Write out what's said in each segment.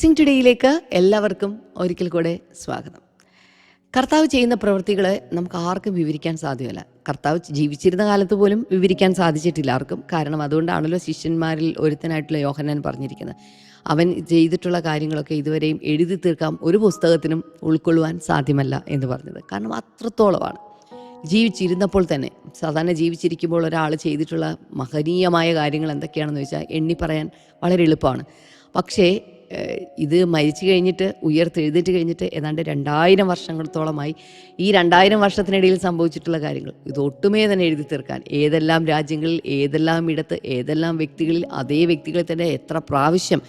Blessing ടുഡേയിലേക്ക് എല്ലാവർക്കും ഒരിക്കൽ കൂടെ സ്വാഗതം. കർത്താവ് ചെയ്യുന്ന പ്രവൃത്തികളെ നമുക്ക് ആർക്കും വിവരിക്കാൻ സാധ്യമല്ല. കർത്താവ് ജീവിച്ചിരുന്ന കാലത്ത് പോലും വിവരിക്കാൻ സാധിച്ചിട്ടില്ല ആർക്കും. കാരണം അതുകൊണ്ടാണല്ലോ ശിഷ്യന്മാരിൽ ഒരുത്തനായിട്ടുള്ള യോഹന്നാൻ പറഞ്ഞിരിക്കുന്നത്. അവൻ ചെയ്തിട്ടുള്ള കാര്യങ്ങളൊക്കെ ഇതുവരെയും എഴുതി തീർക്കാം ഒരു പുസ്തകത്തിനും ഉൾക്കൊള്ളുവാൻ സാധ്യമല്ല എന്ന് പറഞ്ഞത്. കാരണം അത്രത്തോളമാണ്. ജീവിച്ചിരുന്നപ്പോൾ തന്നെ സാധാരണ ജീവിച്ചിരിക്കുമ്പോൾ ഒരാൾ ചെയ്തിട്ടുള്ള മഹനീയമായ കാര്യങ്ങൾ എന്തൊക്കെയാണെന്ന് വെച്ചാൽ എണ്ണി പറയാൻ വളരെ എളുപ്പമാണ്. പക്ഷേ ഇത് മരിച്ചു കഴിഞ്ഞിട്ട് ഉയർത്തെഴുന്നേറ്റ് കഴിഞ്ഞിട്ട് ഏതാണ്ട് രണ്ടായിരം വർഷങ്ങളത്തോളമായി ഈ രണ്ടായിരം വർഷത്തിനിടയിൽ സംഭവിച്ചിട്ടുള്ള കാര്യങ്ങൾ. ഇതൊട്ടുമേ തന്നെ എഴുതി തീർക്കാൻ. ഏതെല്ലാം രാജ്യങ്ങളിൽ ഏതെല്ലാം ഇടത്ത് ഏതെല്ലാം വ്യക്തികളിൽ അതേ വ്യക്തികളെ തന്നെ എത്ര പ്രാവശ്യം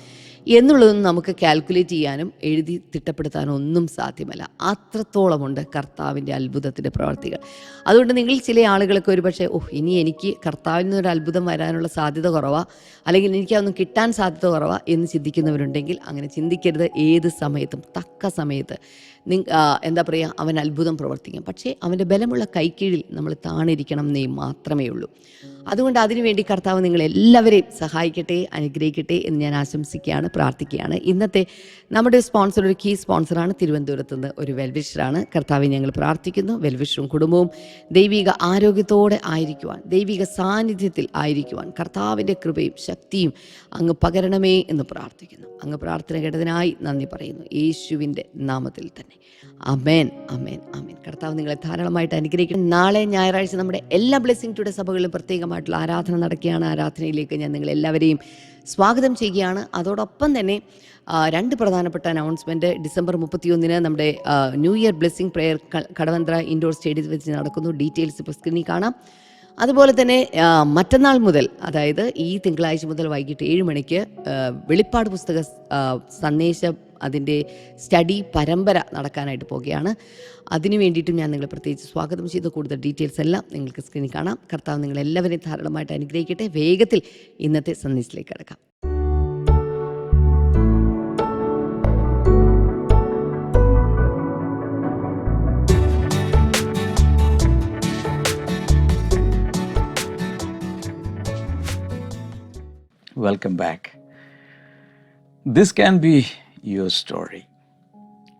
എന്നുള്ളതൊന്നും നമുക്ക് കാൽക്കുലേറ്റ് ചെയ്യാനും എഴുതി തിട്ടപ്പെടുത്താനും ഒന്നും സാധ്യമല്ല. അത്രത്തോളമുണ്ട് കർത്താവിന്റെ അത്ഭുതത്തിന്റെ പ്രവർത്തികൾ. അതുകൊണ്ട് നിങ്ങൾ ചില ആളുകളൊക്കെ ഒരുപക്ഷെ ഓഹ് ഇനി എനിക്ക് കർത്താവിൽ നിന്നൊരു അത്ഭുതം വരാനുള്ള സാധ്യത കുറവാ അല്ലെങ്കിൽ എനിക്ക് അതൊന്നും കിട്ടാൻ സാധ്യത കുറവാ എന്ന് ചിന്തിക്കുന്നവരുണ്ടെങ്കിൽ അങ്ങനെ ചിന്തിക്കരുത്. ഏത് സമയത്തും തക്ക സമയത്ത് എന്താ പറയുക അവൻ അത്ഭുതം പ്രവർത്തിക്കും. പക്ഷേ അവന്റെ ബലമുള്ള കൈക്കീഴിൽ നമ്മൾ താണിരിക്കണം എന്നേ മാത്രമേ ഉള്ളൂ. അതുകൊണ്ട് അതിനുവേണ്ടി കർത്താവ് നിങ്ങളെല്ലാവരെയും സഹായിക്കട്ടെ അനുഗ്രഹിക്കട്ടെ എന്ന് ഞാൻ ആശംസിക്കുകയാണ് പ്രാർത്ഥിക്കുകയാണ്. ഇന്നത്തെ നമ്മുടെ സ്പോൺസർ ഒരു കീ സ്പോൺസറാണ് തിരുവനന്തപുരത്ത് നിന്ന് ഒരു വെൽവിഷറാണ്. കർത്താവിനെ ഞങ്ങൾ പ്രാർത്ഥിക്കുന്നു. വെൽവിഷറും കുടുംബവും ദൈവിക ആരോഗ്യത്തോടെ ആയിരിക്കുവാൻ ദൈവിക സാന്നിധ്യത്തിൽ ആയിരിക്കുവാൻ കർത്താവിന്റെ കൃപയും ശക്തിയും അങ്ങ് പകരണമേ എന്ന് പ്രാർത്ഥിക്കുന്നു. അങ്ങ് പ്രാർത്ഥന കേട്ടതിനായി നന്ദി പറയുന്നു. യേശുവിന്റെ നാമത്തിൽ തന്നെ. അമേൻ അമേൻ അമേൻ കർത്താവ് നിങ്ങളെ ധാരാളമായിട്ട് അനുഗ്രഹിക്കണം നാളെ ഞായറാഴ്ച നമ്മുടെ എല്ലാ ബ്ലെസ്സിംഗ് ടുഡേ സഭകളിലും പ്രത്യേകമായിട്ടുള്ള ആരാധന നടക്കുകയാണ്. ആരാധനയിലേക്ക് ഞാൻ നിങ്ങളെല്ലാവരെയും സ്വാഗതം ചെയ്യുകയാണ്. അതോടൊപ്പം തന്നെ രണ്ട് പ്രധാനപ്പെട്ട അനൗൺസ്മെന്റ് ഡിസംബർ മുപ്പത്തിയൊന്നിന് നമ്മുടെ new year blessing prayer Kadavanthra indoor സ്റ്റേഡിയത്തിൽ വെച്ച് നടക്കുന്നു. ഡീറ്റെയിൽസ് ഇപ്പോൾ സ്ക്രീനിൽ കാണാം. അതുപോലെ തന്നെ മറ്റന്നാൾ മുതൽ അതായത് ഈ തിങ്കളാഴ്ച മുതൽ വൈകിട്ട് ഏഴ് മണിക്ക് വെളിപ്പാട് പുസ്തക സന്ദേശം അതിന്റെ സ്റ്റഡി പരമ്പര നടക്കാനായിട്ട് പോവുകയാണ്. അതിനു വേണ്ടിയിട്ടും ഞാൻ നിങ്ങളെ പ്രത്യേകിച്ച് സ്വാഗതം ചെയ്ത്. കൂടുതൽ ഡീറ്റെയിൽസ് എല്ലാം നിങ്ങൾക്ക് സ്ക്രീനിൽ കാണാം. കർത്താവ് നിങ്ങളെല്ലാവരെയും ധാരാളമായിട്ട് അനുഗ്രഹിക്കട്ടെ. വേഗത്തിൽ ഇന്നത്തെ സന്ദേശത്തിലേക്ക് കിടക്കാം. Welcome back this can be your story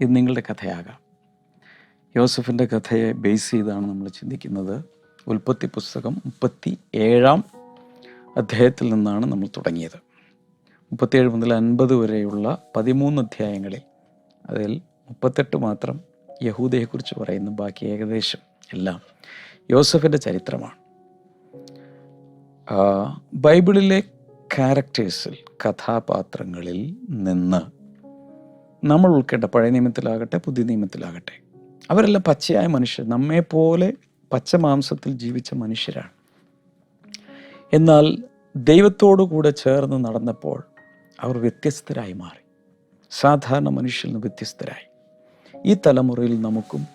ഇത് നിങ്ങളുടെ കഥയാകാം. യോസഫിന്റെ കഥയെ ബേസ് ചെയ്താണ് നമ്മൾ ചിന്തിക്കുന്നത്. ഉൽപ്പത്തി പുസ്തകം മുപ്പത്തി ഏഴാം അധ്യായത്തിൽ നിന്നാണ് നമ്മൾ തുടങ്ങിയത്. മുപ്പത്തിയേഴ് മുതൽ അൻപത് വരെയുള്ള പതിമൂന്ന് അധ്യായങ്ങളിൽ അതിൽ മുപ്പത്തെട്ട് മാത്രം യഹൂദയെക്കുറിച്ച് പറയുന്നു ബാക്കി ഏകദേശം എല്ലാം യോസഫിന്റെ ചരിത്രമാണ്. ബൈബിളിലെ ക്യാരക്ടേഴ്സിൽ കഥാപാത്രങ്ങളിൽ നിന്ന് നമ്മൾ ഉൾക്കേണ്ട പഴയ നിയമത്തിലാകട്ടെ പുതിയ നിയമത്തിലാകട്ടെ അവരെല്ലാം പച്ചയായ മനുഷ്യർ നമ്മെപ്പോലെ പച്ച മാംസത്തിൽ ജീവിച്ച മനുഷ്യരാണ്. എന്നാൽ ദൈവത്തോടു കൂടെ ചേർന്ന് നടന്നപ്പോൾ അവർ വ്യത്യസ്തരായി മാറി. സാധാരണ മനുഷ്യരിൽ നിന്ന് വ്യത്യസ്തരായി. ഈ തലമുറയിൽ നമുക്കും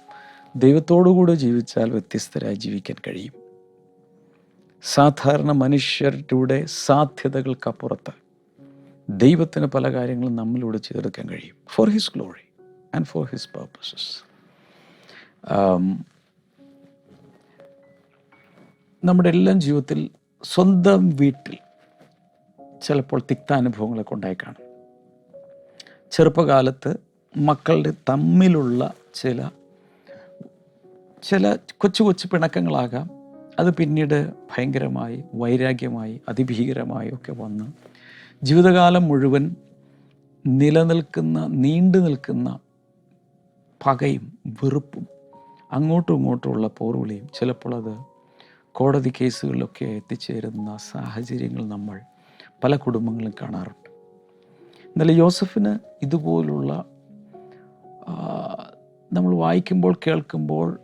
ദൈവത്തോടു കൂടെ ജീവിച്ചാൽ വ്യത്യസ്തരായി ജീവിക്കാൻ കഴിയും. സാധാരണ മനുഷ്യരുടെ സാധ്യതകൾക്കപ്പുറത്ത് ദൈവത്തിന് പല കാര്യങ്ങളും നമ്മളിവിടെ ചേർക്കാൻ കഴിയും. For his glory and for his purposes നമ്മുടെ എല്ലാം ജീവിതത്തിൽ സ്വന്തം വീട്ടിൽ ചിലപ്പോൾ തിക്താനുഭവങ്ങളൊക്കെ ഉണ്ടായി കാണും. ചെറുപ്പകാലത്ത് മക്കളുടെ തമ്മിലുള്ള ചില ചില കൊച്ചു കൊച്ചു പിണക്കങ്ങളാകാം. അത് പിന്നീട് ഭയങ്കരമായി വൈരാഗ്യമായി അതിഭീകരമായി ഒക്കെ വന്ന് ജീവിതകാലം മുഴുവൻ നിലനിൽക്കുന്ന നീണ്ടു നിൽക്കുന്ന പകയും വെറുപ്പും അങ്ങോട്ടും ഇങ്ങോട്ടുമുള്ള പോർവിളിയും ചിലപ്പോൾ അത് കോടതി കേസുകളിലൊക്കെ എത്തിച്ചേരുന്ന സാഹചര്യങ്ങൾ നമ്മൾ പല കുടുംബങ്ങളും കാണാറുണ്ട്. എന്നാൽ യോസഫിന് ഇതുപോലുള്ള നമ്മൾ വായിക്കുമ്പോൾ കേൾക്കുമ്പോൾ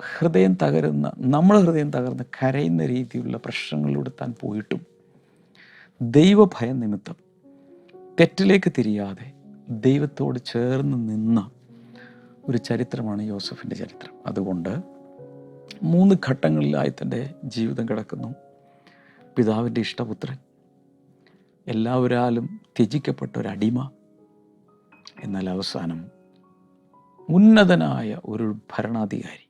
ഹൃദയം തകരുന്ന നമ്മൾ ഹൃദയം തകർന്ന് കരയുന്ന രീതിയിലുള്ള പ്രശ്നങ്ങളിലൂടെ താൻ പോയിട്ടും ദൈവഭയം നിമിത്തം തെറ്റിലേക്ക് തിരിയാതെ ദൈവത്തോട് ചേർന്ന് നിന്ന ഒരു ചരിത്രമാണ് യോസഫിന്റെ ചരിത്രം. അതുകൊണ്ട് മൂന്ന് ഘട്ടങ്ങളിലായി തന്റെ ജീവിതം കിടക്കുന്നു. പിതാവിന്റെ ഇഷ്ടപുത്രൻ എല്ലാവരാലും ത്യജിക്കപ്പെട്ട ഒരു അടിമ എന്നാൽ അവസാനം ഉന്നതനായ ഒരു ഭരണാധികാരി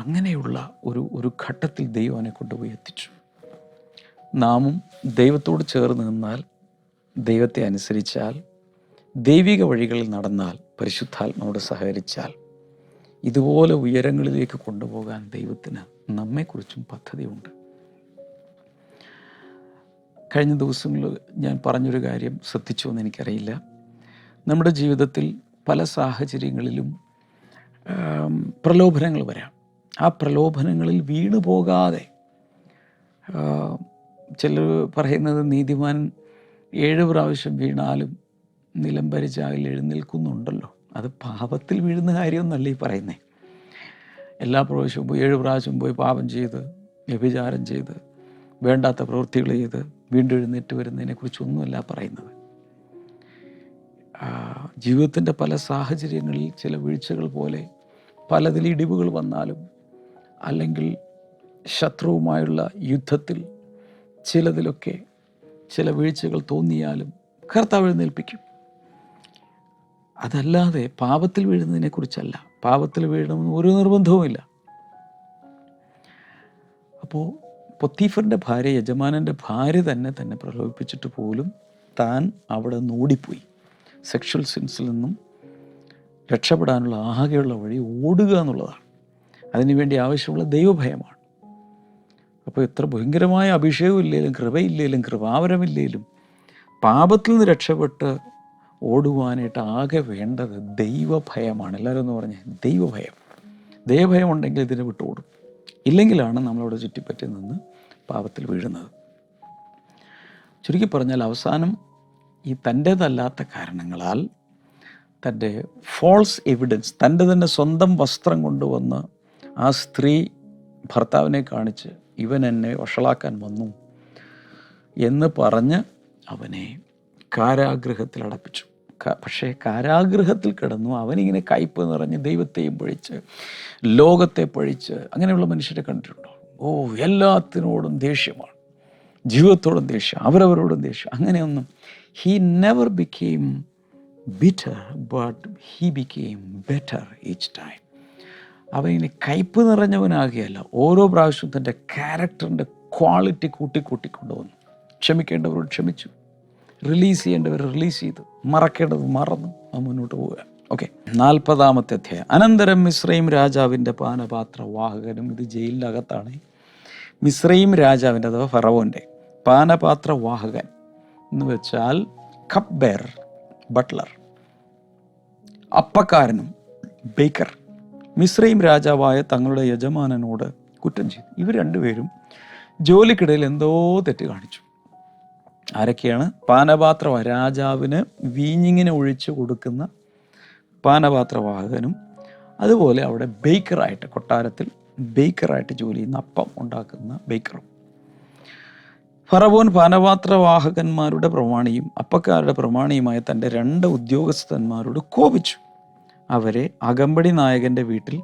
അങ്ങനെയുള്ള ഒരു ഒരു ഘട്ടത്തിൽ ദൈവം അവനെ കൊണ്ടുപോയി എത്തിച്ചു. നാമും ദൈവത്തോട് ചേർന്ന് നിന്നാൽ ദൈവത്തെ അനുസരിച്ചാൽ ദൈവിക വഴികളിൽ നടന്നാൽ പരിശുദ്ധാത്മാവോട് സഹകരിച്ചാൽ ഇതുപോലെ ഉയരങ്ങളിലേക്ക് കൊണ്ടുപോകാൻ ദൈവത്തിന് നമ്മെക്കുറിച്ചും പദ്ധതിയുണ്ട്. കഴിഞ്ഞ ദിവസങ്ങളിൽ ഞാൻ പറഞ്ഞൊരു കാര്യം ശ്രദ്ധിച്ചു എന്ന് എനിക്കറിയില്ല. നമ്മുടെ ജീവിതത്തിൽ പല സാഹചര്യങ്ങളിലും പ്രലോഭനങ്ങൾ വരാം. ആ പ്രലോഭനങ്ങളിൽ വീണു പോകാതെ ചിലർ പറയുന്നത് നീതിമാൻ ഏഴ് പ്രാവശ്യം വീണാലും നിലം പരിചാകിൽ എഴുന്നേൽക്കുന്നുണ്ടല്ലോ. അത് പാപത്തിൽ വീഴുന്ന കാര്യമൊന്നല്ല ഈ പറയുന്നേ. എല്ലാ പ്രാവശ്യവും പോയി ഏഴ് പ്രാവശ്യം പോയി പാപം ചെയ്ത് വ്യഭിചാരം ചെയ്ത് വേണ്ടാത്ത പ്രവൃത്തികൾ ചെയ്ത് വീണ്ടും എഴുന്നേറ്റ് വരുന്നതിനെക്കുറിച്ചൊന്നുമല്ല പറയുന്നത്. ജീവിതത്തിന്റെ പല സാഹചര്യങ്ങളിൽ ചില വീഴ്ചകൾ പോലെ പലതിൽ ഇടിവുകൾ വന്നാലും അല്ലെങ്കിൽ ശത്രുവുമായുള്ള യുദ്ധത്തിൽ ചിലതിലൊക്കെ ചില വീഴ്ചകൾ തോന്നിയാലും കർത്താവ് എഴുന്നേൽപ്പിക്കും. അതല്ലാതെ പാപത്തിൽ വീഴുന്നതിനെക്കുറിച്ചല്ല. പാപത്തിൽ വീഴണമെന്ന് ഒരു നിർബന്ധവുമില്ല. അപ്പോൾ പൊത്തീഫറിന്റെ ഭാര്യ യജമാനന്റെ ഭാര്യ തന്നെ തന്നെ പ്രലോഭിപ്പിച്ചിട്ട് പോലും താൻ അവിടെ നിന്ന് ഓടിപ്പോയി സെക്ഷൽ സിൻസിൽ നിന്നും രക്ഷപ്പെടാനുള്ള ആകെയുള്ള വഴി ഓടുക എന്നുള്ളതാണ്. അതിനുവേണ്ടി ആവശ്യമുള്ള ദൈവഭയമാണ്. അപ്പോൾ എത്ര ഭയങ്കരമായ അഭിഷേകം ഇല്ലെങ്കിലും കൃപയില്ലെങ്കിലും കൃപാവരമില്ലെങ്കിലും പാപത്തിൽ നിന്ന് രക്ഷപ്പെട്ട് ഓടുവാനായിട്ട് ആകെ വേണ്ടത് ദൈവഭയമാണ്. എല്ലാവരും എന്ന് പറഞ്ഞാൽ ദൈവഭയം. ദൈവഭയം ഉണ്ടെങ്കിൽ ഇതിനെ വിട്ട് ഓടും ഇല്ലെങ്കിലാണ് നമ്മളവിടെ ചുറ്റിപ്പറ്റി നിന്ന് പാപത്തിൽ വീഴുന്നത്. ചുരുക്കി പറഞ്ഞാൽ അവസാനം ഈ തന്റേതല്ലാത്ത കാരണങ്ങളാൽ തന്റെ ഫോൾസ് എവിഡൻസ് തന്റെ തന്നെ സ്വന്തം വസ്ത്രം കൊണ്ടുവന്ന് ആ സ്ത്രീ ഭർത്താവിനെ കാണിച്ച് ഇവൻ എന്നെ വഷളാക്കാൻ വന്നു എന്ന് പറഞ്ഞ് അവനെ കാരാഗ്രഹത്തിൽ അടപ്പിച്ചു. പക്ഷേ കാരാഗ്രഹത്തിൽ കിടന്നു. അവനിങ്ങനെ കയ്പ് നിറഞ്ഞ് ദൈവത്തെയും പൊഴിച്ച് ലോകത്തെ പൊഴിച്ച് അങ്ങനെയുള്ള മനുഷ്യരെ കണ്ടിട്ടുണ്ടോ? ഓ എല്ലാത്തിനോടും ദേഷ്യമാണ്. ജീവിതത്തോടും ദേഷ്യം അവരവരോടും ദേഷ്യം. അങ്ങനെയൊന്നും he never became bitter but he became better each time അവനിങ്ങനെ കയ്പ് നിറഞ്ഞവനാകുകയല്ല ഓരോ പ്രാവശ്യവും തന്റെ ക്യാരക്ടറിന്റെ ക്വാളിറ്റി കൂട്ടി കൂട്ടിക്കൊണ്ടുവന്നു. ക്ഷമിക്കേണ്ടവരോട് ക്ഷമിച്ചു. റിലീസ് ചെയ്യേണ്ടവർ റിലീസ് ചെയ്തു. മറക്കേണ്ടത് മറന്നു. അവൻ മുന്നോട്ട് പോവുക. ഓക്കെ നാൽപ്പതാമത്തെ അധ്യായം. അനന്തരം മിശ്രയും രാജാവിന്റെ പാനപാത്ര വാഹകനും ഇത് ജയിലിന്റെ അകത്താണ് മിശ്രയും രാജാവിന്റെ അഥവാ ഫറവോന്റെ പാനപാത്ര വാഹകൻ എന്ന് വെച്ചാൽ കപ്പ് ബട്ട്ലർ അപ്പക്കാരനും ബേക്കർ. മിശ്രയും രാജാവായ തങ്ങളുടെ യജമാനനോട് കുറ്റം ചെയ്തു. ഇവർ രണ്ടുപേരും ജോലിക്കിടയിൽ എന്തോ തെറ്റ് കാണിച്ചു. ആരൊക്കെയാണ്? പാനപാത്രവ രാജാവിന് വീഞ്ഞിങ്ങിനെ ഒഴിച്ച് കൊടുക്കുന്ന പാനപാത്രവാഹകനും അതുപോലെ അവിടെ ബേക്കറായിട്ട് കൊട്ടാരത്തിൽ ബേക്കറായിട്ട് ജോലി ചെയ്യുന്ന അപ്പം ഉണ്ടാക്കുന്ന ബേക്കറും. ഫറവോൻ പാനപാത്രവാഹകന്മാരുടെ പ്രമാണിയും അപ്പക്കാരുടെ പ്രമാണിയുമായ തന്റെ രണ്ട് ഉദ്യോഗസ്ഥന്മാരോട് കോപിച്ചു. അവരെ അകമ്പടി നായകന്റെ വീട്ടിൽ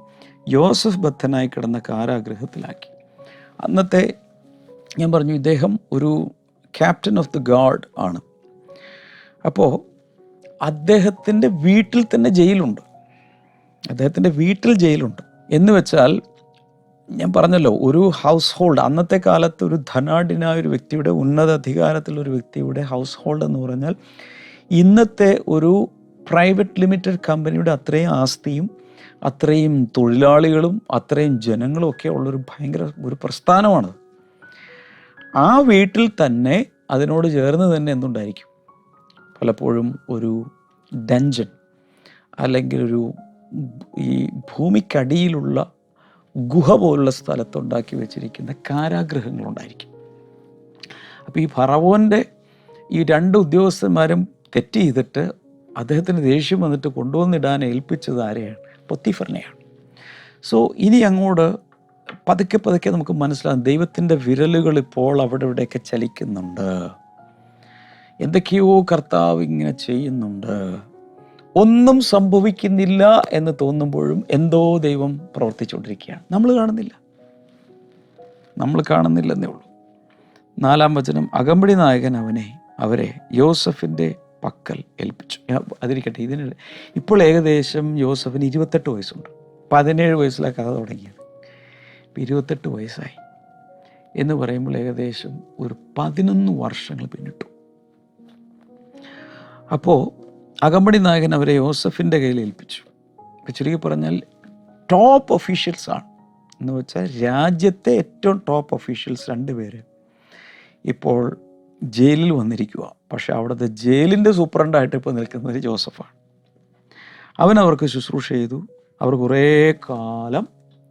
യോസഫ് ബദ്ധനായി കിടന്ന കാരാഗ്രഹത്തിലാക്കി. അന്നത്തെ ഞാൻ പറഞ്ഞു ഇദ്ദേഹം ഒരു ക്യാപ്റ്റൻ ഓഫ് ദി ഗാർഡ് ആണ്. അപ്പോൾ അദ്ദേഹത്തിന്റെ വീട്ടിൽ തന്നെ ജയിലുണ്ട്. അദ്ദേഹത്തിന്റെ വീട്ടിൽ ജയിലുണ്ട്. എന്ന് വെച്ചാൽ ഞാൻ പറഞ്ഞല്ലോ ഒരു ഹൗസ് ഹോൾഡ് അന്നത്തെ കാലത്ത് ഒരു ധനാഢ്യനായ ഒരു വ്യക്തിയുടെ ഉന്നത അധികാരത്തിലുള്ള ഒരു വ്യക്തിയുടെ ഹൗസ് ഹോൾഡ് എന്ന് പറഞ്ഞാൽ ഇന്നത്തെ ഒരു പ്രൈവറ്റ് ലിമിറ്റഡ് കമ്പനിയുടെ അത്രയും ആസ്തിയും അത്രയും തൊഴിലാളികളും അത്രയും ജനങ്ങളും ഒക്കെ ഉള്ളൊരു ഭയങ്കര ഒരു പ്രസ്ഥാനമാണ് ആ വീട്ടിൽ തന്നെ അതിനോട് ചേർന്ന് തന്നെ എന്തുണ്ടായിരിക്കും? പലപ്പോഴും ഒരു ഡഞ്ചൻ അല്ലെങ്കിൽ ഒരു ഈ ഭൂമിക്കടിയിലുള്ള ഗുഹ പോലുള്ള സ്ഥലത്തുണ്ടാക്കി വെച്ചിരിക്കുന്ന കാരാഗ്രഹങ്ങളുണ്ടായിരിക്കും. അപ്പോൾ ഈ ഫറവോന്റെ ഈ രണ്ട് ഉദ്യോഗസ്ഥന്മാരും തെറ്റ് ചെയ്തിട്ട് അദ്ദേഹത്തിന് ദേഷ്യം വന്നിട്ട് കൊണ്ടുവന്നിടാൻ ഏൽപ്പിച്ചത് ആരെയാണ്? പൊത്തിഫറിനെയാണ്. സോ ഇനി അങ്ങോട്ട് പതുക്കെ പതുക്കെ നമുക്ക് മനസ്സിലാകും ദൈവത്തിന്റെ വിരലുകൾ ഇപ്പോൾ അവിടെ ഇവിടെയൊക്കെ ചലിക്കുന്നുണ്ട്. എന്തൊക്കെയോ കർത്താവ് ഇങ്ങനെ ചെയ്യുന്നുണ്ട്. ഒന്നും സംഭവിക്കുന്നില്ല എന്ന് തോന്നുമ്പോഴും എന്തോ ദൈവം പ്രവർത്തിച്ചുകൊണ്ടിരിക്കുകയാണ്. നമ്മൾ കാണുന്നില്ല. നമ്മൾ കാണുന്നില്ലെന്നേ ഉള്ളൂ. നാലാം വചനം അകമ്പടി നായകൻ അവനെ അവരെ യോസഫിന്റെ പക്കൽ ഏൽപ്പിച്ചു. അതിരിക്കട്ടെ ഇതിന് ഇപ്പോൾ ഏകദേശം ജോസഫിന് ഇരുപത്തെട്ട് വയസ്സുണ്ട്. പതിനേഴ് വയസ്സിലെ കഥ തുടങ്ങിയത്. ഇപ്പം ഇരുപത്തെട്ട് വയസ്സായി. എന്ന് പറയുമ്പോൾ ഏകദേശം ഒരു പതിനൊന്ന് വർഷങ്ങൾ പിന്നിട്ടു. അപ്പോൾ അകമ്പടി നായകൻ അവരെ യോസഫിന്റെ കയ്യിൽ ഏൽപ്പിച്ചു. ഇപ്പം ചുരുക്കി പറഞ്ഞാൽ ടോപ്പ് ഒഫീഷ്യൽസ് ആണ്. എന്ന് വെച്ചാൽ രാജ്യത്തെ ഏറ്റവും ടോപ്പ് ഒഫീഷ്യൽസ് രണ്ടുപേര് ഇപ്പോൾ ജയിലിൽ വന്നിരിക്കുക. പക്ഷെ അവിടുത്തെ ജയിലിന്റെ സൂപ്രണ്ടായിട്ട് ഇപ്പോൾ നിൽക്കുന്നത് ജോസഫാണ്. അവൻ അവർക്ക് ശുശ്രൂഷ ചെയ്തു. അവർ കുറേ കാലം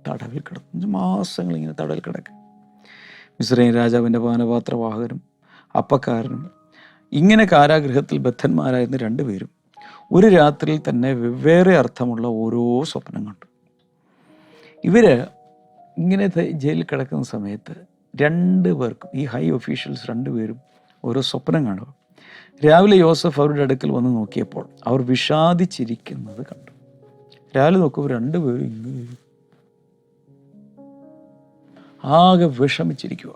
തടവിൽ കിടന്നു. മാസങ്ങൾ ഇങ്ങനെ തടവിൽ കിടക്കും. മിശ്രൈൻ രാജാവിന്റെ പാനപാത്രവാഹകനും അപ്പക്കാരനും ഇങ്ങനെ കാരാഗൃഹത്തിൽ ബദ്ധന്മാരായിരുന്ന രണ്ടുപേരും ഒരു രാത്രിയിൽ തന്നെ വെവ്വേറെ അർത്ഥമുള്ള ഓരോ സ്വപ്നം കണ്ടു. ഇവർ ഇങ്ങനെ ജയിലിൽ കിടക്കുന്ന സമയത്ത് രണ്ട് പേർക്കും ഈ ഹൈ ഒഫീഷ്യൽസ് രണ്ടുപേരും ഓരോ സ്വപ്നം കാണുക രാവിലെ യോസഫ് അവരുടെ അടുക്കൽ വന്ന് നോക്കിയപ്പോൾ അവർ വിഷാദിച്ചിരിക്കുന്നത് കണ്ടു. രാവിലെ നോക്കുമ്പോൾ രണ്ടുപേരും ഇങ്ങനെ ആകെ വിഷമിച്ചിരിക്കുക.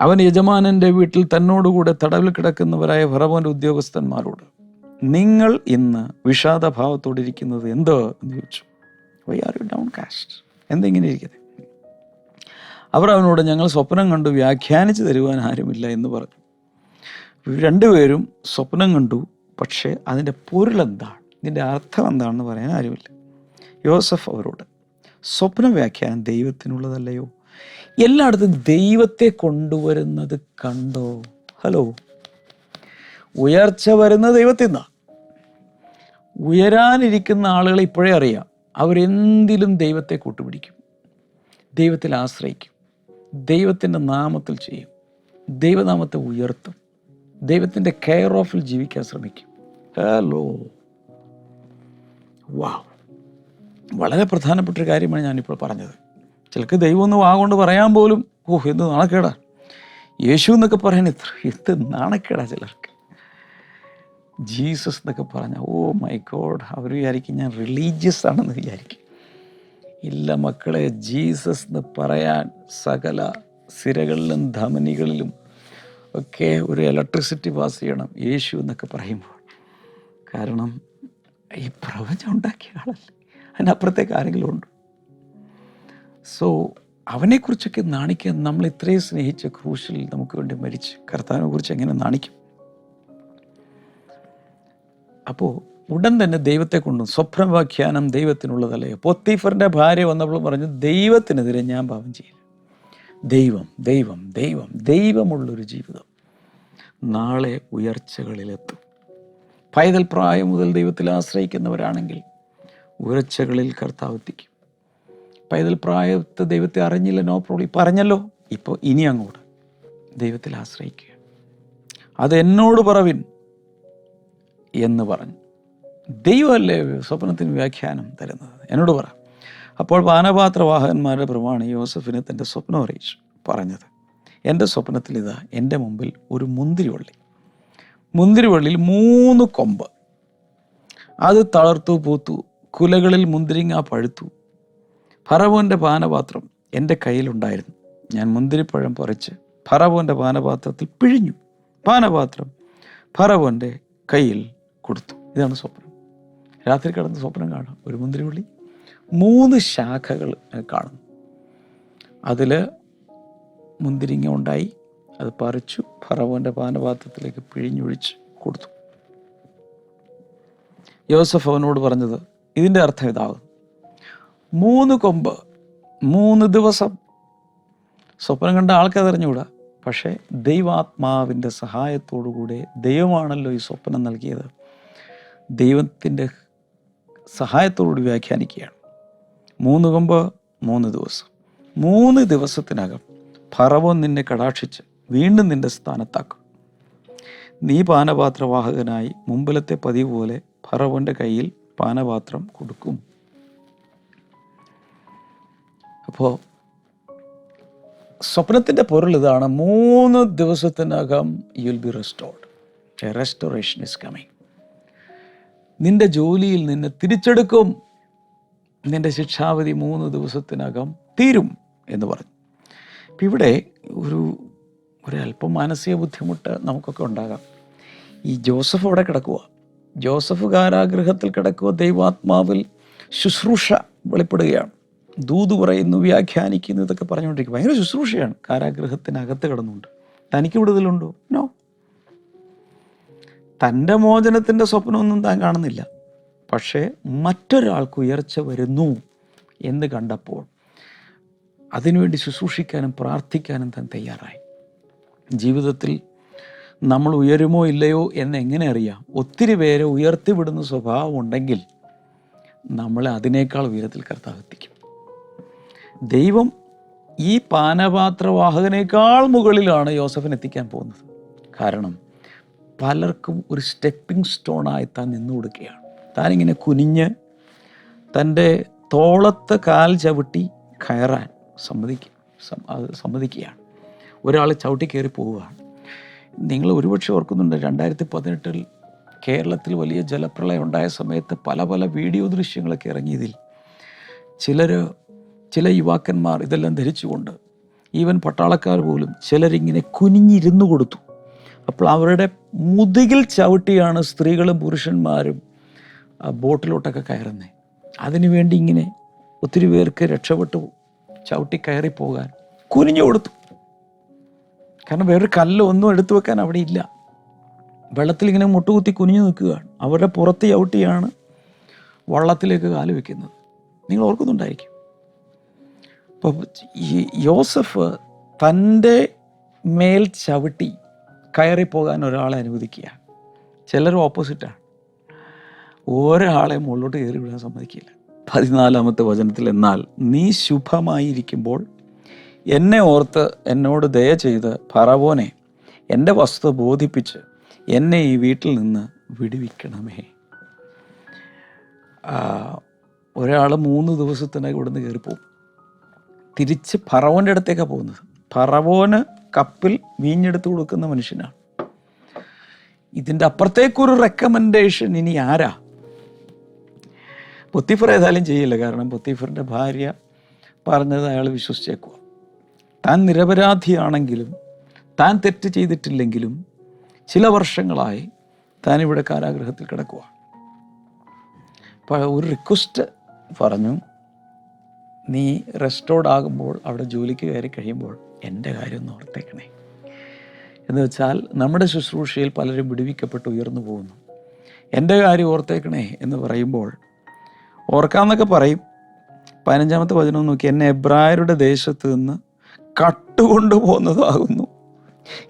അവൻ യജമാനന്റെ വീട്ടിൽ തന്നോടുകൂടെ തടവിൽ കിടക്കുന്നവരായ ഫറവോന്റെ ഉദ്യോഗസ്ഥന്മാരോട് നിങ്ങൾ ഇന്ന് വിഷാദഭാവത്തോടെ ഇരിക്കുന്നത് എന്തോ? എന്ന് ചോദിച്ചു. Why are you downcast എന്തെങ്ങനെ ഇരിക്കുന്നത് അവർ അവനോട് ഞങ്ങൾ സ്വപ്നം കണ്ടു വ്യാഖ്യാനിച്ചു തരുവാൻ ആരുമില്ല എന്ന് പറഞ്ഞു. രണ്ടുപേരും സ്വപ്നം കണ്ടു പക്ഷേ അതിന്റെ പൊരുളെന്താണ് ഇതിന്റെ അർത്ഥം എന്താണെന്ന് പറയാൻ ആരുമില്ല. യോസഫ് അവരോട് സ്വപ്ന വ്യാഖ്യാനം ദൈവത്തിനുള്ളതല്ലയോ? എല്ലായിടത്തും ദൈവത്തെ കൊണ്ടുവരുന്നത് കണ്ടോ? ഹലോ ഉയർച്ച വരുന്ന ദൈവത്തിൽ നിന്നാണ്. ഉയരാനിരിക്കുന്ന ആളുകളെ ഇപ്പോഴേ അറിയാം. അവരെന്തിലും ദൈവത്തെ കൂട്ടുപിടിക്കും. ദൈവത്തിൽ ആശ്രയിക്കും. ദൈവത്തിന്റെ നാമത്തിൽ ചെയ്യും. ദൈവനാമത്തെ ഉയർത്തും. ദൈവത്തിന്റെ കെയർ ഓഫിൽ ജീവിക്കാൻ ശ്രമിക്കും. ഹലോ വാ വളരെ പ്രധാനപ്പെട്ട ഒരു കാര്യമാണ് ഞാനിപ്പോൾ പറഞ്ഞത്. ചിലക്ക് ദൈവം ഒന്ന് കൊണ്ട് പറയാൻ പോലും ഓ എന്ത് നാണക്കേടാ. യേശു എന്നൊക്കെ പറയാൻ ഇത്ര എന്ത് നാണക്കേടാ ചിലർക്ക്. ജീസസ് എന്നൊക്കെ പറഞ്ഞ ഓ മൈ ഗോഡ് അവർ വിചാരിക്കും ഞാൻ റിലീജിയസ് ആണെന്ന് വിചാരിക്കും. ഇല്ല മക്കളെ ജീസസ് എന്ന് പറയാൻ സകല സിരകളിലും ധമനികളിലും ഒക്കെ ഒരു ഇലക്ട്രിസിറ്റി പാസ് ചെയ്യണം യേശു എന്നൊക്കെ പറയുമ്പോൾ. കാരണം ഈ പ്രപഞ്ചം ഉണ്ടാക്കിയ ആളല്ലേ? അതിനപ്പുറത്തേക്ക് ആരെങ്കിലും ഉണ്ട്? സോ അവനെക്കുറിച്ചൊക്കെ നാണിക്കാൻ നമ്മൾ ഇത്രയും സ്നേഹിച്ച ക്രൂശിൽ നമുക്ക് വേണ്ടി മരിച്ച് കർത്താവിനെ കുറിച്ച് എങ്ങനെ നാണിക്കും? അപ്പോൾ ഉടൻ തന്നെ ദൈവത്തെ കൊണ്ടു സ്വപ്നവാഖ്യാനം ദൈവത്തിനുള്ളതല്ലേ? പൊത്തീഫറിന്റെ ഭാര്യ വന്നപ്പോൾ പറഞ്ഞു ദൈവത്തിനെതിരെ ഞാൻ പാപം ചെയ്യില്ല. ദൈവം ദൈവം ദൈവം ദൈവമുള്ളൊരു ജീവിതം നാളെ ഉയർച്ചകളിലെത്തും. പൈതൽ പ്രായം മുതൽ ദൈവത്തിൽ ആശ്രയിക്കുന്നവരാണെങ്കിൽ ഉയർച്ചകളിൽ കർത്താവ് എത്തിക്കും. പൈതൽ പ്രായത്തെ ദൈവത്തെ അറിഞ്ഞില്ല നോ പ്രോബ്ലം. പറഞ്ഞല്ലോ ഇപ്പോൾ ഇനി അങ്ങോട്ട് ദൈവത്തിൽ ആശ്രയിക്കുക. അത് എന്നോട് പറവിൻ എന്ന് പറഞ്ഞു. ദൈവമല്ലേ സ്വപ്നത്തിന് വ്യാഖ്യാനം തരുന്നത്? എന്നോട് പറ. അപ്പോൾ പാനപാത്രവാഹകന്മാരുടെ പ്രമാണി യോസഫിനെ തന്റെ സ്വപ്നം അറിയിച്ചു പറഞ്ഞത് എന്റെ സ്വപ്നത്തിൽ ഇതാ എന്റെ മുമ്പിൽ ഒരു മുന്തിരിവള്ളി. മുന്തിരിവള്ളിയിൽ മൂന്ന് കൊമ്പ്. അത് തളർത്തു പൂത്തു കുലകളിൽ മുന്തിരിങ്ങ പഴുത്തു. ഫറവോന്റെ പാനപാത്രം എന്റെ കയ്യിലുണ്ടായിരുന്നു. ഞാൻ മുന്തിരിപ്പഴം പറിച്ച് ഫറവോന്റെ പാനപാത്രത്തിൽ പിഴിഞ്ഞു. പാനപാത്രം ഫറവോന്റെ കയ്യിൽ കൊടുത്തു. ഇതാണ് സ്വപ്നം. രാത്രി കിടന്ന് സ്വപ്നം കാണാം. ഒരു മുന്തിരിവള്ളി മൂന്ന് ശാഖകൾ കാണുന്നു. അതിൽ മുന്തിരിങ്ങ ഉണ്ടായി അത് പറിച്ചു ഫറവോന്റെ പാനപാത്രത്തിലേക്ക് പിഴിഞ്ഞൊഴിച്ച് കൊടുത്തു. യോസഫ് അവനോട് പറഞ്ഞത് ഇതിന്റെ അർത്ഥം ഇതാകും മൂന്ന് കൊമ്പ് മൂന്ന് ദിവസം. സ്വപ്നം കണ്ട ആൾക്കതറിഞ്ഞുകൂടാ പക്ഷേ ദൈവാത്മാവിന്റെ സഹായത്തോടുകൂടെ ദൈവമാണല്ലോ ഈ സ്വപ്നം നൽകിയത്. ദൈവത്തിന്റെ സഹായത്തോടുകൂടി വ്യാഖ്യാനിക്കുകയാണ്. മൂന്ന് കൊമ്പ് മൂന്ന് ദിവസം. മൂന്ന് ദിവസത്തിനകം ഫറവോൻ നിന്നെ കടാക്ഷിച്ച് വീണ്ടും നിന്റെ സ്ഥാനത്താക്കും. നീ പാനപാത്രവാഹകനായി മുമ്പിലത്തെ പതിവ് പോലെ ഫറവോന്റെ കയ്യിൽ പാനപാത്രം കൊടുക്കും. അപ്പോൾ സ്വപ്നത്തിന്റെ പൊരുൾ ഇതാണ്. മൂന്ന് ദിവസത്തിനകം you will be restored restoration is coming നിന്റെ ജോലിയിൽ നിന്നെ തിരിച്ചെടുക്കും. നിന്റെ ശിക്ഷാവധി മൂന്ന് ദിവസത്തിനകം തീരും എന്ന് പറഞ്ഞു. ഇപ്പം ഇവിടെ ഒരു അല്പം മാനസിക ബുദ്ധിമുട്ട് നമുക്കൊക്കെ ഉണ്ടാകാം. ഈ ജോസഫ് അവിടെ കിടക്കുക ജോസഫ് കാരാഗ്രഹത്തിൽ കിടക്കുക ദൈവാത്മാവിൽ ശുശ്രൂഷ വെളിപ്പെടുകയാണ്. ദൂത് പറയുന്നു വ്യാഖ്യാനിക്കുന്നു ഇതൊക്കെ പറഞ്ഞുകൊണ്ടിരിക്കും ഭയങ്കര ശുശ്രൂഷയാണ്. കാരാഗ്രഹത്തിനകത്ത് കിടന്നുകൊണ്ട്. തനിക്ക് വിടുതലുണ്ടോ? നോ തന്റെ മോചനത്തിന്റെ സ്വപ്നമൊന്നും താൻ കാണുന്നില്ല. പക്ഷേ മറ്റൊരാൾക്ക് ഉയർച്ച വരുന്നു എന്ന് കണ്ടപ്പോൾ അതിനുവേണ്ടി ശുശ്രൂഷിക്കാനും പ്രാർത്ഥിക്കാനും താൻ തയ്യാറായി. ജീവിതത്തിൽ നമ്മൾ ഉയരുമോ ഇല്ലയോ എന്ന് എങ്ങനെ അറിയാം? ഒത്തിരി പേരെ ഉയർത്തിവിടുന്ന സ്വഭാവം ഉണ്ടെങ്കിൽ നമ്മൾ അതിനേക്കാൾ ഉയരത്തിൽ കർത്താവ് എത്തിക്കും. ദൈവം ഈ പാനപാത്രവാഹകനേക്കാൾ മുകളിലാണ് യോസഫിനെ എത്തിക്കാൻ പോകുന്നത്. കാരണം പലർക്കും ഒരു സ്റ്റെപ്പിംഗ് സ്റ്റോണായി താൻ നിന്നു കൊടുക്കുകയാണ്. താനിങ്ങനെ കുനിഞ്ഞ് തന്റെ തോളത്ത് കാൽ ചവിട്ടി കയറാൻ സമ്മതിക്കും. സമ്മതിക്കുകയാണ്. ഒരാൾ ചവിട്ടി കയറി പോവുകയാണ്. നിങ്ങൾ ഒരുപക്ഷെ ഓർക്കുന്നുണ്ട് രണ്ടായിരത്തി പതിനെട്ടിൽ കേരളത്തിൽ വലിയ ജലപ്രളയം ഉണ്ടായ സമയത്ത് പല പല വീഡിയോ ദൃശ്യങ്ങളൊക്കെ ഇറങ്ങിയതിൽ ചിലർ ചില യുവാക്കന്മാർ ഇതെല്ലാം ധരിച്ചുകൊണ്ട് ഈവൻ പട്ടാളക്കാർ പോലും ചിലരിങ്ങനെ കുനിഞ്ഞിരുന്നു കൊടുത്തു. അപ്പോൾ അവരുടെ മുതുകിൽ ചവിട്ടിയാണ് സ്ത്രീകളും പുരുഷന്മാരും ബോട്ടിലോട്ടൊക്കെ കയറുന്നത് അതിനുവേണ്ടി ഇങ്ങനെ ഒത്തിരി പേർക്ക് രക്ഷപ്പെട്ടു ചവിട്ടി കയറി പോകാൻ കുനിഞ്ഞു കൊടുത്തു. കാരണം വേറൊരു കല്ല് ഒന്നും എടുത്തു വെക്കാൻ അവിടെ ഇല്ല. വെള്ളത്തിൽ ഇങ്ങനെ മുട്ടുകുത്തി കുനിഞ്ഞു നിൽക്കുകയാണ്. അവരുടെ പുറത്ത് ചവിട്ടിയാണ് വള്ളത്തിലേക്ക് കാൽ വെക്കുന്നത്. നിങ്ങൾ ഓർക്കുന്നുണ്ടായിരിക്കും. അപ്പോൾ ഈ യോസഫ് തന്റെ മേൽ ചവിട്ടി കയറിപ്പോകാൻ ഒരാളെ അനുവദിക്കുക. ചിലർ ഓപ്പോസിറ്റാണ് ഒരാളെ മുകളിലോട്ട് കയറി വിടാൻ സമ്മതിക്കില്ല. പതിനാലാമത്തെ വചനത്തിൽ എന്നാൽ നീ ശുഭമായിരിക്കുമ്പോൾ എന്നെ ഓർത്ത് എന്നോട് ദയ ചെയ്ത് പറവോനെ എന്റെ വസ്തു ബോധിപ്പിച്ച് എന്നെ ഈ വീട്ടിൽ നിന്ന് വിടുവിക്കണമേ. ഒരാൾ മൂന്ന് ദിവസത്തിനകം ഇവിടുന്ന് കയറിപ്പോവും തിരിച്ച് പറവോന്റെ അടുത്തേക്കാണ് പോകുന്നത്. ഫറവോന് കപ്പിൽ വീഞ്ഞെടുത്ത് കൊടുക്കുന്ന മനുഷ്യനാണ് ഇതിന്റെ അപ്പുറത്തേക്കൊരു റെക്കമെൻഡേഷൻ ഇനി ആരാ? പൊത്തിഫർ ഏതായാലും ചെയ്യില്ല. കാരണം പൊത്തിഫറിന്റെ ഭാര്യ പറഞ്ഞത് അയാൾ വിശ്വസിച്ചേക്കുക താൻ നിരപരാധിയാണെങ്കിലും താൻ തെറ്റ് ചെയ്തിട്ടില്ലെങ്കിലും ചില വർഷങ്ങളായി താൻ ഇവിടെ കാരാഗ്രഹത്തിൽ കിടക്കുക അപ്പോൾ ഒരു റിക്വസ്റ്റ് പറഞ്ഞു നീ റെസ്റ്റോർഡ് ആകുമ്പോൾ അവിടെ ജോലിക്ക് കയറി കഴിയുമ്പോൾ എന്റെ കാര്യം ഒന്ന് ഓർത്തേക്കണേ. എന്ന് വെച്ചാൽ നമ്മുടെ ശുശ്രൂഷയിൽ പലരും വിടുവിക്കപ്പെട്ട് ഉയർന്നു പോകുന്നു. എന്റെ കാര്യം ഓർത്തേക്കണേ എന്ന് പറയുമ്പോൾ ഓർക്കാമെന്നൊക്കെ പറയും. പതിനഞ്ചാമത്തെ വചനം നോക്കി എന്നെ എബ്രായരുടെ ദേശത്ത് നിന്ന് കട്ടുകൊണ്ടു പോകുന്നതാകുന്നു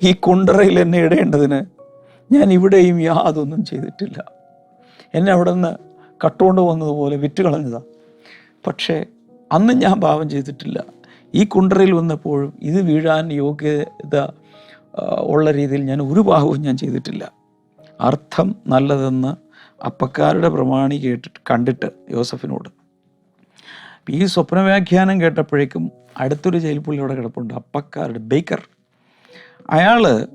ഈ കുണ്ടറയിൽ എന്നെ ഇടേണ്ടതിന് ഞാൻ ഇവിടെയും യാതൊന്നും ചെയ്തിട്ടില്ല. എന്നെ അവിടെ നിന്ന് കട്ടുകൊണ്ട് പോകുന്നതുപോലെ വിറ്റ് കളഞ്ഞതാ പക്ഷേ അന്ന് ഞാൻ പാപം ചെയ്തിട്ടില്ല. ഈ കുണ്ടറിൽ വന്നപ്പോഴും ഇത് വീഴാൻ യോഗ്യത ഉള്ള രീതിയിൽ ഞാൻ ഒരു ഭാഗവും ഞാൻ ചെയ്തിട്ടില്ല. അർത്ഥം നല്ലതെന്ന് അപ്പക്കാരുടെ പ്രമാണി കേട്ടിട്ട് കണ്ടിട്ട് യോസഫിനോട്. ഈ സ്വപ്നവ്യാഖ്യാനം കേട്ടപ്പോഴേക്കും അടുത്തൊരു ജയിൽപ്പുള്ളി അവിടെ കിടപ്പുണ്ട് അപ്പക്കാരുടെ ബേക്കർ. അയാൾ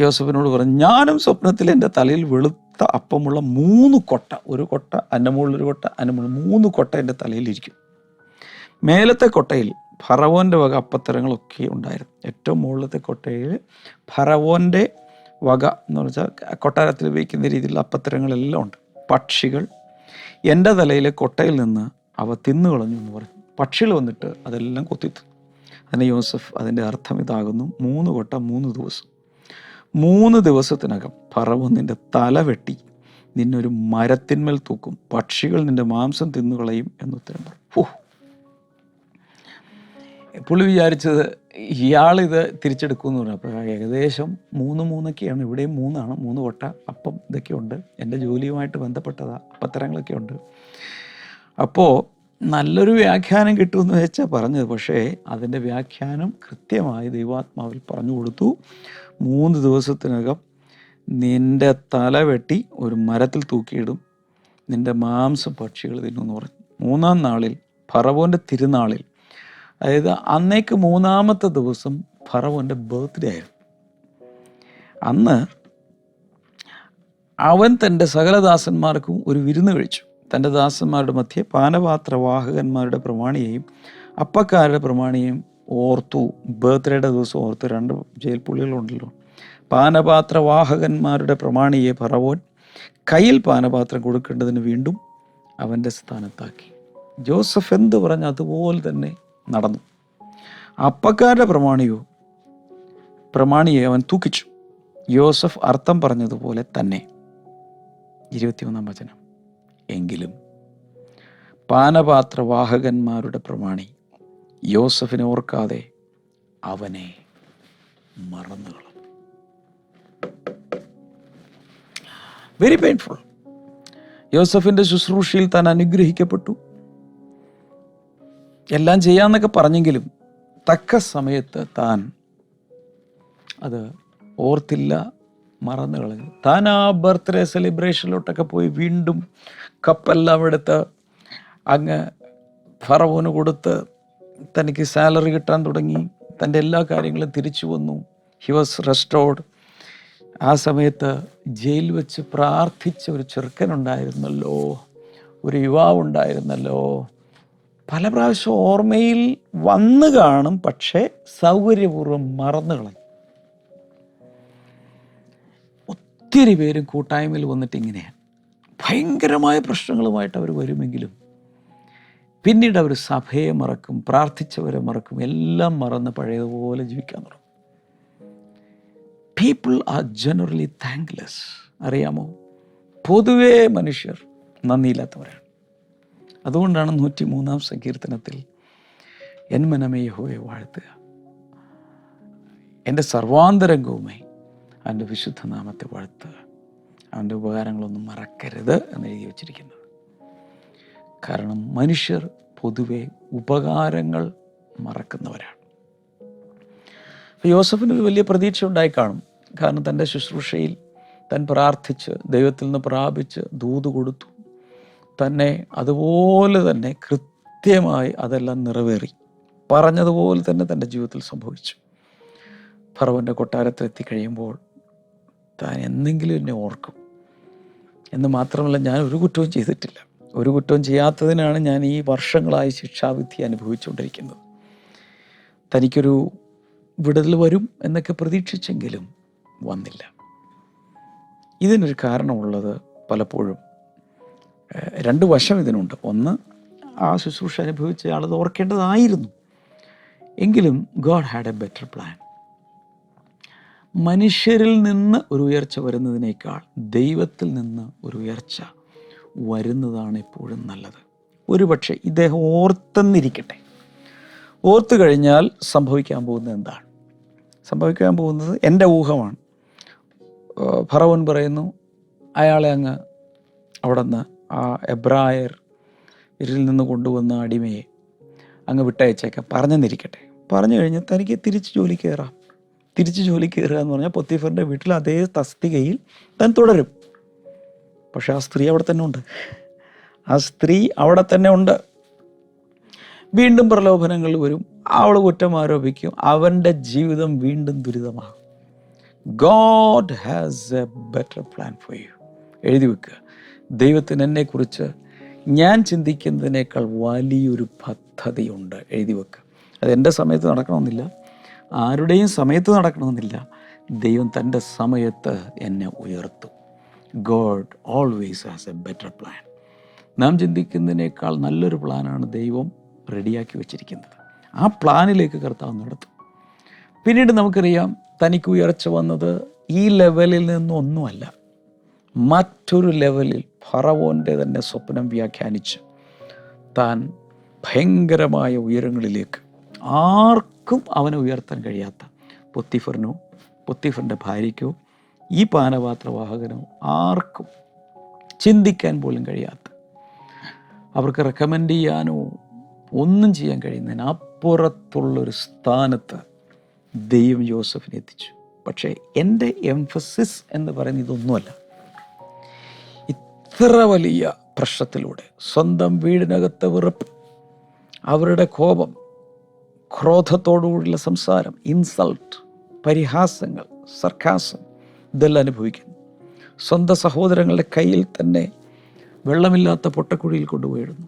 യോസഫിനോട് പറഞ്ഞു ഞാനും സ്വപ്നത്തിൽ എന്റെ തലയിൽ വെളുത്ത അപ്പമുള്ള മൂന്ന് കൊട്ട ഒരു കൊട്ട അന്നമുള്ളൊരു കൊട്ട അന്നമുള്ള മൂന്ന് കൊട്ട എന്റെ തലയിലിരിക്കും മേലത്തെ കൊട്ടയിൽ ഫറവോന്റെ വക അപ്പത്തരങ്ങളൊക്കെ ഉണ്ടായിരുന്നു. ഏറ്റവും മുകളിലത്തെ കൊട്ടയിൽ ഫറവോന്റെ വക എന്ന് വെച്ചാൽ കൊട്ടാരത്തിൽ ഉപയോഗിക്കുന്ന രീതിയിലുള്ള അപ്പത്തരങ്ങളെല്ലാം ഉണ്ട്. പക്ഷികൾ. എന്റെ തലയിലെ കൊട്ടയിൽ നിന്ന് അവ തിന്നുകളഞ്ഞു എന്ന് പറഞ്ഞു. പക്ഷികൾ വന്നിട്ട് അതെല്ലാം കൊത്തിത്തു അതിന് യോസഫ് അതിന്റെ അർത്ഥം ഇതാകുന്നു. മൂന്ന് കൊട്ട മൂന്ന് ദിവസം. മൂന്ന് ദിവസത്തിനകം പറവ് നിന്റെ തല വെട്ടി. നിന്നൊരു മരത്തിന്മേൽ തൂക്കും. പക്ഷികൾ നിന്റെ മാംസം തിന്നുകളയും എന്ന് എന്നുത്തരം പറഞ്ഞു. ഓ പുള്ളി വിചാരിച്ചത് ഇയാളിത് തിരിച്ചെടുക്കുമെന്ന് പറഞ്ഞു. അപ്പോൾ ഏകദേശം മൂന്ന് മൂന്നൊക്കെയാണ്. ഇവിടെയും മൂന്നാണ്. മൂന്ന് കൊട്ട അപ്പം ഇതൊക്കെ ഉണ്ട്. എന്റെ ജോലിയുമായിട്ട് ബന്ധപ്പെട്ടതാ. അപ്പത്തരങ്ങളൊക്കെ ഉണ്ട്. അപ്പോൾ നല്ലൊരു വ്യാഖ്യാനം കിട്ടുമെന്ന് വെച്ചാൽ പറഞ്ഞത്. പക്ഷേ അതിന്റെ വ്യാഖ്യാനം കൃത്യമായി ദൈവാത്മാവിൽ പറഞ്ഞു കൊടുത്തു. മൂന്ന് ദിവസത്തിനകം നിന്റെ തല വെട്ടി ഒരു മരത്തിൽ തൂക്കിയിടും. നിന്റെ മാംസം പക്ഷികൾ തിന്നുമെന്ന് പറഞ്ഞു. മൂന്നാം നാളിൽ ഫറവോന്റെ തിരുനാളിൽ അതായത് അന്നേക്ക് മൂന്നാമത്തെ ദിവസം ഫറവോന്റെ ബർത്ത്ഡേ ആയിരുന്നു. അന്ന് അവൻ തന്റെ സകലദാസന്മാർക്കും ഒരു വിരുന്ന് കഴിച്ചു. തന്റെ ദാസന്മാരുടെ മധ്യേ പാനപാത്രവാഹകന്മാരുടെ പ്രമാണിയെയും അപ്പക്കാരുടെ പ്രമാണിയെയും ഓർത്തു. ബർത്ത്ഡേയുടെ ദിവസം ഓർത്തു. രണ്ട് ജയിൽ പുള്ളികളുണ്ടല്ലോ പാനപാത്രവാഹകന്മാരുടെ പ്രമാണിയെ പറവോൻ കയ്യിൽ പാനപാത്രം കൊടുക്കേണ്ടതിന് വീണ്ടും അവന്റെ സ്ഥാനത്താക്കി. ജോസഫ് എന്ത് പറഞ്ഞ അതുപോലെ തന്നെ നടന്നു. അപ്പക്കാരുടെ പ്രമാണിയോ പ്രമാണിയെ അവൻ തൂക്കിച്ചു. യോസഫ് അർത്ഥം പറഞ്ഞതുപോലെ തന്നെ. ഇരുപത്തിയൊന്നാം വചനം. എങ്കിലും പാനപാത്രവാഹകന്മാരുടെ പ്രമാണി യോസഫിനെ ഓർക്കാതെ അവനെ മറന്നുകളഞ്ഞു വെരി പെയിൻഫുൾ യോസഫിന്റെ ശുശ്രൂഷയിൽ താൻ അനുഗ്രഹിക്കപ്പെട്ടു. എല്ലാം ചെയ്യാമെന്നൊക്കെ പറഞ്ഞെങ്കിലും തക്ക സമയത്ത് താൻ അത് ഓർത്തില്ല മറന്നു കളഞ്ഞു. താൻ ആ ബർത്ത്ഡേ സെലിബ്രേഷനിലോട്ടൊക്കെ പോയി വീണ്ടും കപ്പെല്ലാം എടുത്ത് അങ്ങ് ഫറവോന് കൊടുത്ത് തനിക്ക് സാലറി കിട്ടാൻ തുടങ്ങി. തന്റെ എല്ലാ കാര്യങ്ങളും തിരിച്ചു വന്നു. ഹി വാസ് റെസ്റ്റോർഡ് ആ സമയത്ത് ജയിൽ വെച്ച് പ്രാർത്ഥിച്ച ഒരു ചെറുക്കനുണ്ടായിരുന്നല്ലോ. ഒരു യുവാവുണ്ടായിരുന്നല്ലോ. പല പ്രാവശ്യം ഓർമ്മയിൽ വന്നു കാണും പക്ഷേ സൗകര്യപൂർവം മറന്നു കളഞ്ഞു ഒത്തിരി പേരും കൂട്ടായ്മയിൽ വന്നിട്ട് ഇങ്ങനെയാണ്. ഭയങ്കരമായ പ്രശ്നങ്ങളുമായിട്ട് അവർ വരുമെങ്കിലും പിന്നീട് അവർ സഭയെ മറക്കും പ്രാർത്ഥിച്ചവരെ മറക്കും എല്ലാം മറന്ന് പഴയതുപോലെ ജീവിക്കാൻ തുടങ്ങും. പീപ്പിൾ ആർ ജനറലി താങ്ക്ലെസ് അറിയാമോ? പൊതുവേ മനുഷ്യർ നന്ദിയില്ലാത്തവരാണ്. അതുകൊണ്ടാണ് നൂറ്റി മൂന്നാം സങ്കീർത്തനത്തിൽ എൻ മനമേ യഹോയെ വാഴ്ത്തുക. എന്റെ സർവാന്തരംഗവുമായി അവന്റെ വിശുദ്ധ നാമത്തെ വാഴ്ത്തുക. അവന്റെ ഉപകാരങ്ങളൊന്നും മറക്കരുത് എന്ന് എഴുതി വച്ചിരിക്കുന്നത്. കാരണം മനുഷ്യർ പൊതുവെ ഉപകാരങ്ങൾ മറക്കുന്നവരാണ്. അപ്പോൾ യോസഫിനൊരു വലിയ പ്രതീക്ഷ ഉണ്ടായി കാണും. കാരണം തന്റെ ശുശ്രൂഷയിൽ താൻ പ്രാർത്ഥിച്ച് ദൈവത്തിൽ നിന്ന് പ്രാപിച്ച് ദൂത് കൊടുത്തു. തന്നെ അതുപോലെ തന്നെ കൃത്യമായി അതെല്ലാം നിറവേറി. പറഞ്ഞതുപോലെ തന്നെ തന്റെ ജീവിതത്തിൽ സംഭവിച്ചു. ഫറവന്റെ കൊട്ടാരത്തിൽ എത്തിക്കഴിയുമ്പോൾ താൻ എന്തെങ്കിലും എന്നെ ഓർക്കും. എന്ന് മാത്രമല്ല ഞാൻ ഒരു കുറ്റവും ചെയ്തിട്ടില്ല. ഒരു കുറ്റവും ചെയ്യാത്തതിനാണ് ഞാൻ ഈ വർഷങ്ങളായി ശിക്ഷാവിധി അനുഭവിച്ചുകൊണ്ടിരിക്കുന്നത്. തനിക്കൊരു വിടുതൽ വരും എന്നൊക്കെ പ്രതീക്ഷിച്ചെങ്കിലും വന്നില്ല. ഇതിനൊരു കാരണമുള്ളത് പലപ്പോഴും രണ്ട് വശം ഇതിനുണ്ട്. ഒന്ന് ആ ശുശ്രൂഷ അനുഭവിച്ച ആളത് ഓർക്കേണ്ടതായിരുന്നു. എങ്കിലും God had a better plan മനുഷ്യരിൽ നിന്ന് ഒരു ഉയർച്ച വരുന്നതിനേക്കാൾ ദൈവത്തിൽ നിന്ന് ഒരു ഉയർച്ച വരുന്നതാണ് എപ്പോഴും നല്ലത്. ഒരുപക്ഷെ ഇദ്ദേഹം ഓർത്തെന്നിരിക്കട്ടെ. ഓർത്തു കഴിഞ്ഞാൽ സംഭവിക്കാൻ പോകുന്നത് എന്താണ്? സംഭവിക്കാൻ പോകുന്നത് എന്റെ ഊഹമാണ്. ഫറവൻ പറയുന്നു അയാളെ അങ്ങ് അവിടെ നിന്ന് ആ എബ്രായർ ഇരിൽ നിന്ന് കൊണ്ടുവന്ന അടിമയെ അങ്ങ് വിട്ടയച്ചേക്കാം. പറഞ്ഞെന്നിരിക്കട്ടെ. പറഞ്ഞു കഴിഞ്ഞാൽ തനിക്ക് തിരിച്ച് ജോലി കയറാം. തിരിച്ച് ജോലി കയറുക എന്ന് പറഞ്ഞാൽ പൊത്തിഫറിന്റെ വീട്ടിൽ അതേ തസ്തികയിൽ താൻ തുടരും. പക്ഷെ ആ സ്ത്രീ അവിടെ തന്നെ ഉണ്ട്. ആ സ്ത്രീ അവിടെ തന്നെ ഉണ്ട്. വീണ്ടും പ്രലോഭനങ്ങൾ വരും. അവൾ കുറ്റം ആരോപിക്കും. അവന്റെ ജീവിതം വീണ്ടും ദുരിതമാകും. God has a better plan for you എഴുതി വെക്കുക. ദൈവത്തിന് എന്നെക്കുറിച്ച് ഞാൻ ചിന്തിക്കുന്നതിനേക്കാൾ വലിയൊരു പദ്ധതിയുണ്ട്. എഴുതി വെക്കുക അത് എന്റെ സമയത്ത് നടക്കണമെന്നില്ല. ആരുടെയും സമയത്ത് നടക്കണമെന്നില്ല. ദൈവം തന്റെ സമയത്ത് എന്നെ ഉയർത്തും. God always has a better plan. നാം ചിന്തിക്കുന്നതിനേക്കാൾ നല്ലൊരു പ്ലാനാണ് ദൈവം റെഡിയാക്കി വെച്ചിരിക്കുന്നത്. ആ പ്ലാനിലേക്ക് കർത്താവ് നടത്തും. പിന്നീട് നമുക്കറിയാം തനിക്ക് ഉയർച്ച വന്നത് ഈ ലെവലിൽ നിന്നൊന്നുമല്ല. മറ്റൊരു ലെവലിൽ ഫറവോന്റെ തന്നെ സ്വപ്നം വ്യാഖ്യാനിച്ച് താൻ ഭയങ്കരമായ ഉയരങ്ങളിലേക്ക് ആർക്കും അവനെ ഉയർത്താൻ കഴിയാത്ത പൊത്തിഫറിനോ പൊത്തിഫറിന്റെ ഭാര്യയ്ക്കോ ഈ പാനപാത്രവാഹകനോ ആർക്കും ചിന്തിക്കാൻ പോലും കഴിയാത്ത. അവർക്ക് റെക്കമെൻഡ് ചെയ്യാനോ ഒന്നും ചെയ്യാൻ കഴിയുന്നതിന് അപ്പുറത്തുള്ളൊരു സ്ഥാനത്ത് ദൈവം ജോസഫിനെത്തിച്ചു പക്ഷേ എന്റെ എംഫസിസ് എന്ന് പറയുന്നത് ഇതൊന്നുമല്ല. ഇത്ര വലിയ പ്രശ്നത്തിലൂടെ. സ്വന്തം വീടിനകത്തെ വെറുപ്പ്. അവരുടെ കോപം. ക്രോധത്തോടുകൂടിയുള്ള സംസാരം. ഇൻസൾട്ട്. പരിഹാസങ്ങൾ. സർക്കാസം. ഇതെല്ലാം അനുഭവിക്കുന്നു. സ്വന്തം സഹോദരങ്ങളുടെ കയ്യിൽ തന്നെ വെള്ളമില്ലാത്ത പൊട്ടക്കുഴിയിൽ കൊണ്ടുപോയിടുന്നു.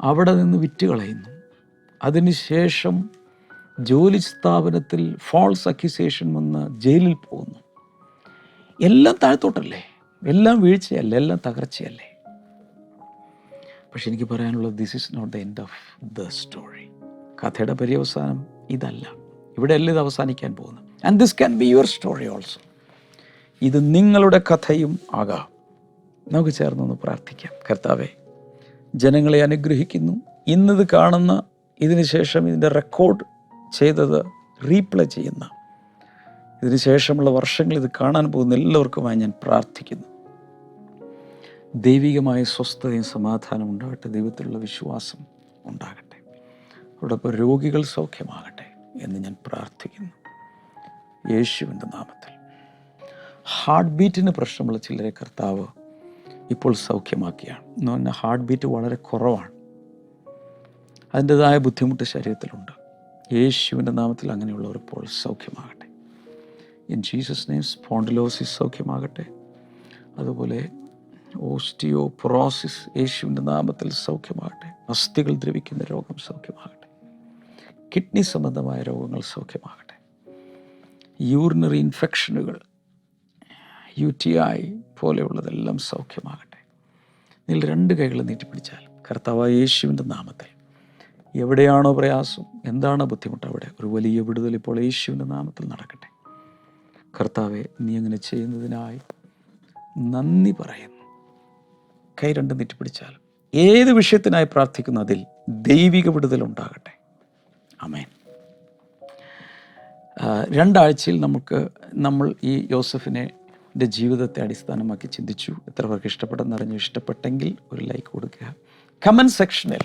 അവിടെ നിന്ന് വിറ്റ് കളയുന്നു അതിനുശേഷം ജോലി സ്ഥാപനത്തിൽ ഫോൾസ് അക്യൂസേഷൻ വന്ന് ജയിലിൽ പോകുന്നു. എല്ലാം താഴ്ത്തോട്ടല്ലേ എല്ലാം വീഴ്ചയല്ലേ എല്ലാം തകർച്ചയല്ലേ? പക്ഷെ എനിക്ക് പറയാനുള്ളത് this is not the end of the story കഥയുടെ പര്യവസാനം ഇതല്ല. ഇവിടെ അല്ല ഇത് അവസാനിക്കാൻ പോകുന്നത്. And this can be your story also ഇത് നിങ്ങളുടെ കഥയും ആകാം. നമുക്ക് ചേർന്നൊന്ന് പ്രാർത്ഥിക്കാം. കർത്താവേ ജനങ്ങളെ അനുഗ്രഹിക്കുന്നു. ഇന്നത് കാണുന്ന ഇതിന് ശേഷം ഇതിന്റെ റെക്കോർഡ് ചെയ്തത് റീപ്ലേ ചെയ്യുന്ന. ഇതിന് ശേഷമുള്ള വർഷങ്ങൾ ഇത് കാണാൻ പോകുന്ന എല്ലാവർക്കുമായി ഞാൻ പ്രാർത്ഥിക്കുന്നു. ദൈവികമായ സ്വസ്ഥതയും സമാധാനം ഉണ്ടാകട്ടെ. ദൈവത്തിലുള്ള വിശ്വാസം ഉണ്ടാകട്ടെ. അതോടൊപ്പം രോഗികൾ സൗഖ്യമാകട്ടെ എന്ന് ഞാൻ പ്രാർത്ഥിക്കുന്നു. യേശുവിന്റെ നാമത്തിൽ. ഹാർട്ട് ബീറ്റിന് പ്രശ്നമുള്ള ചിലരെ കർത്താവ് ഇപ്പോൾ സൗഖ്യമാക്കിയാണ്. എന്ന് പറഞ്ഞാൽ ഹാർട്ട് ബീറ്റ് വളരെ കുറവാണ്. അതിന്റെതായ ബുദ്ധിമുട്ട് ശരീരത്തിലുണ്ട്. യേശുവിന്റെ നാമത്തിൽ അങ്ങനെയുള്ളവർ ഇപ്പോൾ സൗഖ്യമാകട്ടെ. ഇൻ ജീസസ് നെയിം സ്പോണ്ടിലോസിസ് സൗഖ്യമാകട്ടെ. അതുപോലെ ഓസ്റ്റിയോ പൊറോസിസ് യേശുവിന്റെ നാമത്തിൽ സൗഖ്യമാകട്ടെ. അസ്ഥികൾ ദ്രവിക്കുന്ന രോഗം സൗഖ്യമാകട്ടെ. കിഡ്നി സംബന്ധമായ രോഗങ്ങൾ സൗഖ്യമാകട്ടെ. യൂറിനറി ഇൻഫെക്ഷനുകൾ യു ടി ഐ പോലെയുള്ളതെല്ലാം സൗഖ്യമാകട്ടെ. നിങ്ങൾ രണ്ട് കൈകൾ നീട്ടിപ്പിടിച്ചാൽ കർത്താവായ യേശുവിന്റെ നാമത്തിൽ എവിടെയാണോ പ്രയാസം എന്താണോ ബുദ്ധിമുട്ട് അവിടെ ഒരു വലിയ വിടുതൽ ഇപ്പോൾ യേശുവിന്റെ നാമത്തിൽ നടക്കട്ടെ. കർത്താവെ നീ അങ്ങനെ ചെയ്യുന്നതിനായി നന്ദി പറയുന്നു. കൈ രണ്ട് നീട്ടിപ്പിടിച്ചാൽ ഏത് വിഷയത്തിനായി പ്രാർത്ഥിക്കുന്നു അതിൽ ദൈവിക വിടുതൽ ഉണ്ടാകട്ടെ. അമേൻ രണ്ടാഴ്ചയിൽ നമുക്ക് നമ്മൾ ഈ യോസഫിനെ എന്റെ ജീവിതത്തെ അടിസ്ഥാനമാക്കി ചിന്തിച്ചു. എത്ര പേർക്ക് ഇഷ്ടപ്പെട്ടെന്നറിഞ്ഞു ഇഷ്ടപ്പെട്ടെങ്കിൽ ഒരു ലൈക്ക് കൊടുക്കുക. കമന്റ് സെക്ഷനിൽ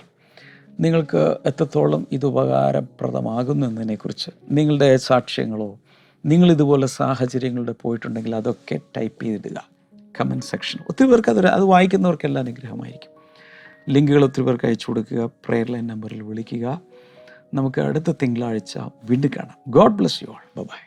നിങ്ങൾക്ക് എത്രത്തോളം ഇത് ഉപകാരപ്രദമാകുന്നു എന്നതിനെക്കുറിച്ച് നിങ്ങളുടെ സാക്ഷ്യങ്ങളോ നിങ്ങൾ ഇതുപോലെ സാഹചര്യങ്ങളുടെ പോയിട്ടുണ്ടെങ്കിൽ അതൊക്കെ ടൈപ്പ് ചെയ്തിടുക. കമന്റ് സെക്ഷൻ ഒത്തിരി പേർക്ക് അതൊരു അത് വായിക്കുന്നവർക്കെല്ലാം അനുഗ്രഹമായിരിക്കും. ലിങ്കുകൾ ഒത്തിരി പേർക്ക് അയച്ചു കൊടുക്കുക പ്രെയർ ലൈൻ നമ്പറിൽ വിളിക്കുക. നമുക്ക് അടുത്ത തിങ്കളാഴ്ച വീണ്ടും കാണാം. God bless you all bye